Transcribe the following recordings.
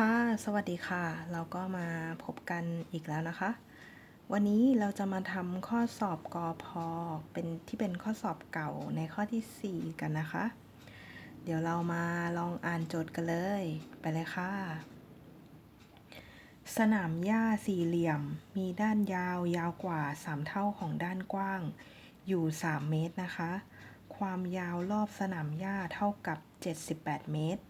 ค่ะ สวัสดีค่ะ เราก็มาพบกันอีกแล้วนะคะ วันนี้เราจะมาทำข้อสอบกอพอเป็นที่เป็นข้อสอบเก่าในข้อที่ 4 กันนะคะ เดี๋ยวเรามาลองอ่านโจทย์กันเลย ไปเลยค่ะ สนามหญ้าสี่เหลี่ยม มีด้านยาวยาวกว่า 3 เท่าของด้านกว้าง อยู่ 3 เมตรนะคะ ความยาวรอบสนามหญ้าเท่ากับ 78 เมตร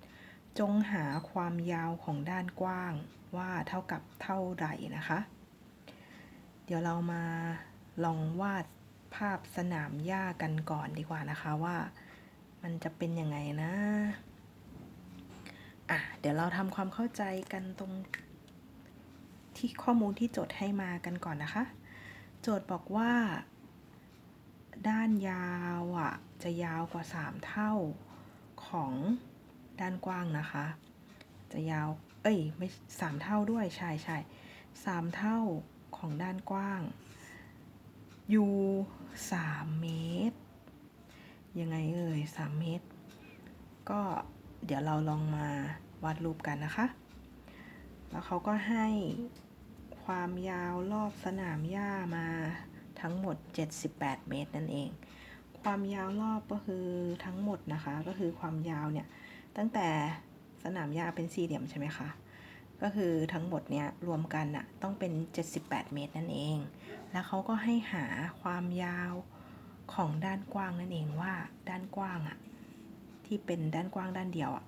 จงหาความยาวของด้านกว้างว่าเท่ากับเท่าไหร่นะคะ เดี๋ยวเรามาลองวาดภาพสนามหญ้ากันก่อนดีกว่านะคะว่ามันจะเป็นยังไงนะ อะ เดี๋ยวเราทำความเข้าใจกันตรงที่ข้อมูลที่โจทย์ให้มากันก่อนนะคะ โจทย์บอกว่า ด้านยาวอะจะยาวกว่า 3 เท่าของ ด้านกว้างนะคะ จะยาว เอ้ย ไม่สามเท่าด้วยใช่ใช่สามเท่าของด้านกว้างอยู่สามเมตร ยังไงเอ่ยสามเมตร ก็เดี๋ยวเราลองมาวาดรูปกันนะคะ แล้วเขาก็ให้ความยาวรอบสนามหญ้ามาทั้งหมด 78 เมตรนั่นเอง ความยาวรอบก็คือทั้งหมดนะคะ ก็คือความยาวเนี่ย ตั้งแต่สนามหญ้าเป็นสี่เหลี่ยมใช่ไหมคะ ก็คือทั้งหมดเนี้ยรวมกันอะต้องเป็น 78 เมตรนั่นเอง แล้วเขาก็ให้หาความยาวของด้านกว้างนั่นเองว่าด้านกว้างอะที่เป็นด้านกว้างด้านเดียวอะ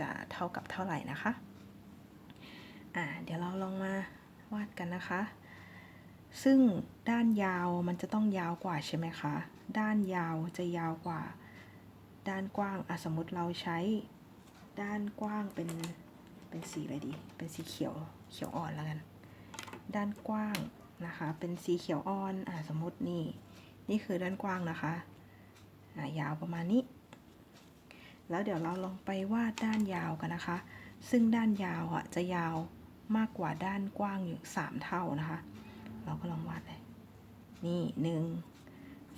จะเท่ากับเท่าไหร่นะคะ อ่าเดี๋ยวเราลองมาวาดกันนะคะ ซึ่งด้านยาวมันจะต้องยาวกว่าใช่ไหมคะ ด้านยาวจะยาวกว่า ด้านกว้างอะสมมติเราใช้ด้านกว้างเป็นเป็นสีอะไรดี เป็นสีเขียวเขียวอ่อนแล้วกัน ด้านกว้างนะคะ เป็นสีเขียวอ่อนอะสมมตินี่นี่คือด้านกว้างนะคะอะยาวประมาณนี้ แล้วเดี๋ยวเราลองไปวาดด้านยาวกันนะคะ ซึ่งด้านยาวอะจะยาวมากกว่าด้านกว้างอยู่สามเท่านะคะ เราก็ลองวาดเลยนี่หนึ่ง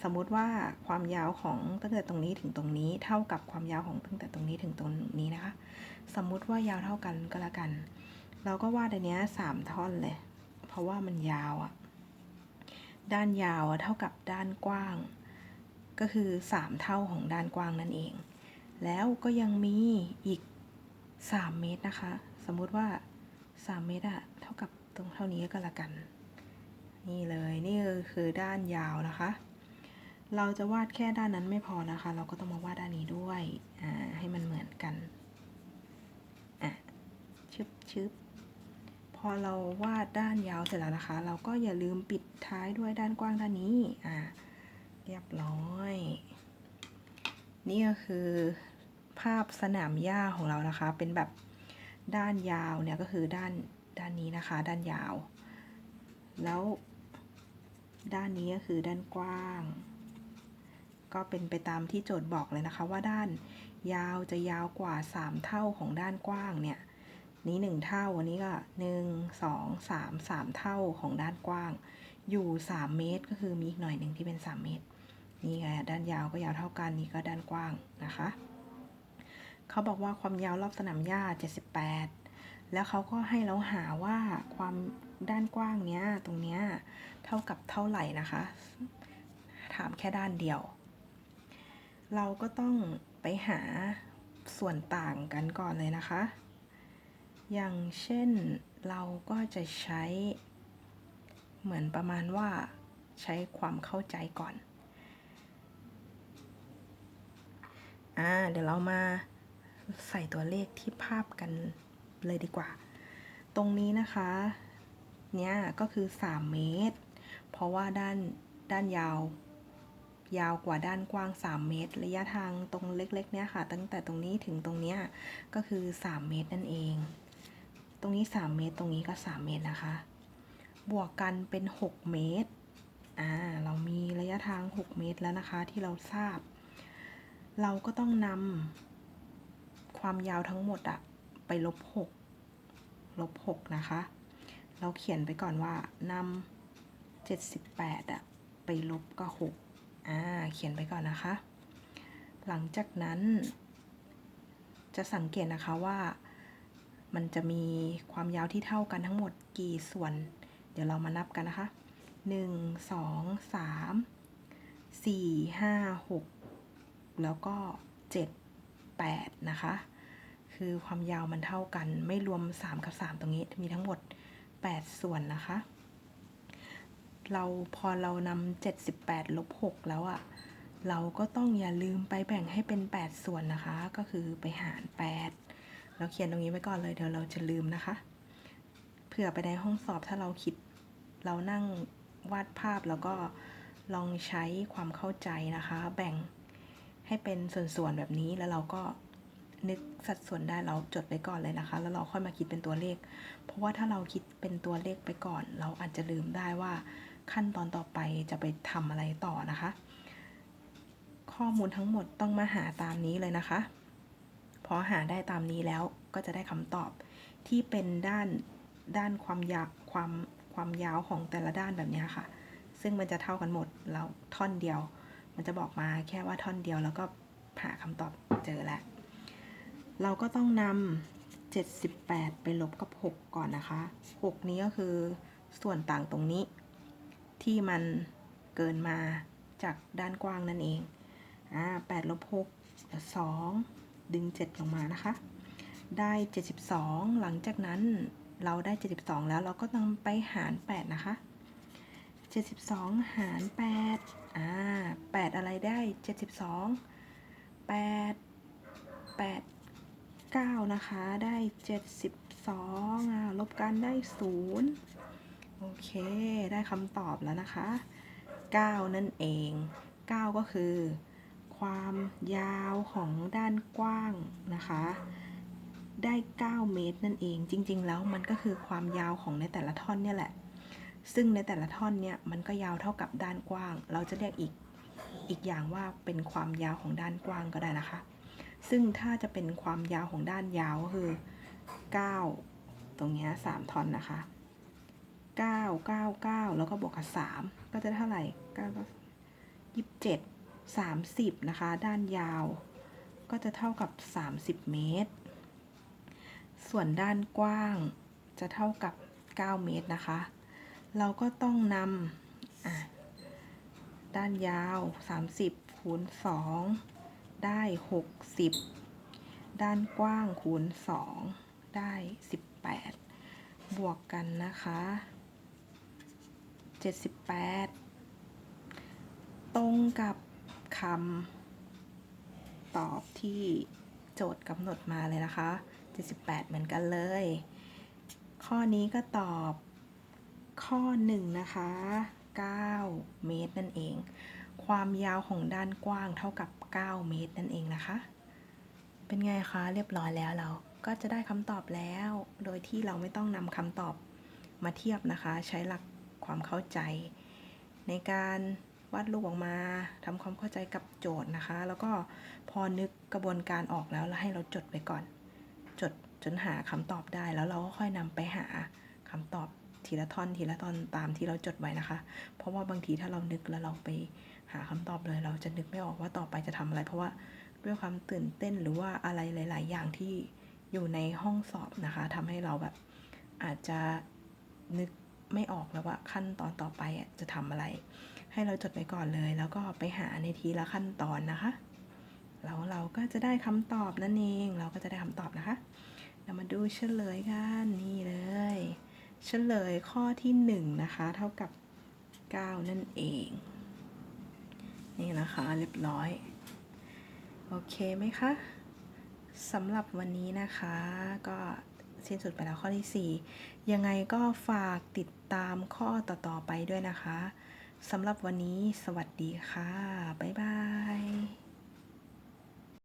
สมมุติว่าความยาวของตั้งแต่ตรงนี้ถึงตรงนี้เท่ากับความยาวของตั้งแต่ตรงนี้ถึงตรงนี้นะคะ สมมุติว่ายาวเท่ากันก็แล้วกัน เราก็วาดอันนี้สามท่อนเลย เพราะว่ามันยาวอะด้านยาวเท่ากับด้านกว้าง ก็คือสามเท่าของด้านกว้างนั่นเอง แล้วก็ยังมีอีกสามเมตรนะคะ สมมุติว่าสามเมตรอะเท่ากับตรงเท่านี้ก็แล้วกัน นี่เลยนี่คือด้านยาวนะคะ เราจะวาดแค่ด้านนั้นไม่พอนะคะ เราก็ต้องมาวาดด้านนี้ด้วยอ่าให้มันเหมือนกันอะชึบชึบพอเราวาดด้านยาวเสร็จแล้วนะคะ เราก็อย่าลืมปิดท้ายด้วยด้านกว้างด้านนี้อ่าเรียบร้อย นี่ก็คือภาพสนามหญ้าของเรานะคะ เป็นแบบด้านยาวเนี่ยก็คือด้านด้านนี้นะคะ ด้านยาว แล้วด้านนี้ก็คือด้านกว้าง ก็เป็นไปตามที่โจทย์บอกเลยนะคะว่าด้านยาวจะยาวกว่า 3 เท่าของด้านกว้างเนี่ยนี้ 1 เท่าอันนี้ก็ 1 2 3 3 เท่าของด้านกว้าง อยู่ 3 เมตรก็คือมีอีกหน่อยหนึ่งที่เป็น 3 เมตร นี่ไงด้านยาวก็ยาวเท่ากันนี่ก็ด้านกว้างนะคะเขาบอกว่าความยาวรอบสนามหญ้า 78 แล้วเขาก็ให้เราหาว่าความด้านกว้างเนี้ยตรงเนี้ยเท่ากับเท่าไหร่นะคะ ถามแค่ด้านเดียว เราก็ต้องไปหาส่วนต่างกันก่อนเลยนะคะ อย่างเช่นเราก็จะใช้ เหมือนประมาณว่าใช้ความเข้าใจก่อน อ่า เดี๋ยวเรามาใส่ตัวเลขที่ภาพกันเลยดีกว่า ตรงนี้นะคะ เนี้ยก็คือ 3 เมตร เพราะว่าด้านด้านยาว ยาวกว่าด้านกว้าง 3 เมตร ระยะทางตรงเล็กๆเนี่ยค่ะ ตั้งแต่ตรงนี้ถึงตรงเนี้ยก็คือ 3 เมตรนั่นเอง ตรงนี้ 3 เมตร ตรงนี้ก็ 3 เมตรนะคะ บวกกันเป็น 6 เมตร อ่า เรามีระยะทาง 6 เมตรแล้วนะคะที่เราทราบ เราก็ต้องนำความยาวทั้งหมดอะไปลบ 6 ลบ 6 นะคะ เราเขียนไปก่อนว่านำ78อะไปลบก็6 อ่าเขียนไปก่อนนะคะ หลังจากนั้น จะสังเกตนะคะว่ามันจะมีความยาวที่เท่ากันทั้งหมดกี่ส่วน เดี๋ยวเรามานับกันนะคะหนึ่งสองสามสี่ห้าหกแล้วก็เจ็ดแปดนะคะ คือความยาวมันเท่ากันไม่รวม 3 กับ 3 ตรงนี้ มีทั้งหมด 8 ส่วนนะคะ เราพอเรานำ78ลบ6แล้วอะ่ะ เราก็ต้องอย่าลืมไปแบ่งให้เป็น 8 ส่วนนะคะ ก็คือไปหาร 8 เราเขียนตรงนี้ไว้ก่อนเลยเดี๋ยวเราจะลืมนะคะ เผื่อไปในห้องสอบถ้าเราคิดเรานั่งวาดภาพแล้วก็ลองใช้ความเข้าใจนะคะ แบ่งให้เป็นส่วนๆแบบนี้แล้วเราก็นึกสัดส่วนได้เราจดไปก่อนเลยนะคะ แล้วเราค่อยมาคิดเป็นตัวเลข เพราะว่าถ้าเราคิดเป็นตัวเลขไปก่อน เราอาจจะลืมได้ว่า ขั้นตอนต่อไปจะไปทำอะไรต่อนะคะ ข้อมูลทั้งหมดต้องมาหาตามนี้เลยนะคะ พอหาได้ตามนี้แล้วก็จะได้คำตอบที่เป็นด้านด้านความยาวความความยาวของแต่ละด้านแบบนี้ค่ะ ซึ่งมันจะเท่ากันหมดแล้วท่อนเดียว มันจะบอกมาแค่ว่าท่อนเดียวแล้วก็หาคำตอบเจอแล้วเราก็ต้องนำ78 ไปลบกับ 6 ก่อนนะคะ 6 นี้ก็คือส่วนต่างตรงนี้ ที่มันเกินมาจากด้านกว้างนั่นเอง อ่า8ลบ6เหลือ2ดึง7ลงมานะคะ ได้ 72 หลังจากนั้นเราได้ 72 แล้วเราก็นำไปหาร 8 นะคะ 72 หาร 8 อ่า 8 อะไรได้ 72 8 8 9 นะคะ ได้ 72อ่าลบกันได้ 0 โอเค ได้คำตอบแล้วนะคะ 9 นั่นเอง 9 ก็คือ ความยาวของด้านกว้างนะคะ ได้ 9 เมตรนั่นเอง จริง ๆ แล้วมันก็คือความยาวของในแต่ละท่อนเนี่ยแหละ ซึ่งในแต่ละท่อนเนี่ยมันก็ยาวเท่ากับด้านกว้าง เราจะเรียกอีกอีกอย่างว่าเป็นความยาวของด้านกว้างก็ได้นะคะ ซึ่งถ้าจะเป็นความยาวของด้านยาวก็คือ 9 ตรงนี้3ท่อนนะคะ 9 9 9แล้วก็บวกกับ3ก็จะเท่าไหร่9 27 30นะคะ ด้านยาว ก็จะเท่ากับ30เมตร ส่วนด้านกว้างจะเท่ากับ9เมตรนะคะ เราก็ต้องนำด้านยาว30คูณ2ได้60ด้านกว้างคูณ2ได้18บวกกันนะคะ 78 ตรงกับคำตอบที่โจทย์กำหนดมาเลยนะคะ 78 เหมือนกันเลย ข้อนี้ก็ตอบข้อ 1 นะคะ 9 เมตรนั่นเอง ความยาวของด้านกว้างเท่ากับ 9 เมตรนั่นเองนะคะ เป็นไงคะเรียบร้อยแล้วเราก็จะได้คำตอบแล้ว โดยที่เราไม่ต้องนำคำตอบมาเทียบนะคะ ใช้หลัก ความเข้าใจ ในการวาดรูปออกมาทำความเข้าใจกับโจทย์นะคะ แล้วก็พอนึกกระบวนการออกแล้วเราให้เราจดไปก่อน จดจนหาคำตอบได้แล้วเราก็ค่อยนำไปหาคำตอบทีละท่อนทีละท่อนตามที่เราจดไว้นะคะ เพราะว่าบางทีถ้าเรานึกแล้วเราไปหาคำตอบเลย เราจะนึกไม่ออกว่าต่อไปจะทำอะไร เพราะว่าด้วยความตื่นเต้นหรือว่าอะไรหลาย ๆ อย่างที่อยู่ในห้องสอบนะคะทำให้เราแบบอาจจะนึก ไม่ออกแล้วว่าขั้นตอนต่อไปจะทำอะไร ให้เราจดไปก่อนเลย แล้วก็ไปหาในทีละขั้นตอนนะคะ แล้วเราก็จะได้คำตอบนั่นเอง เราก็จะได้คำตอบนะคะ เรามาดูเฉลยกันนี่เลยเฉลยข้อที่1นะคะ เท่ากับ 9 นั่นเอง นี่นะคะเรียบร้อย โอเคไหมคะสำหรับวันนี้นะคะก็สิ้นสุดไปแล้วข้อที่ 4 ยังไงก็ฝากติด ตามข้อต่อๆไปด้วยนะคะสำหรับวันนี้สวัสดีค่ะ บ๊ายบาย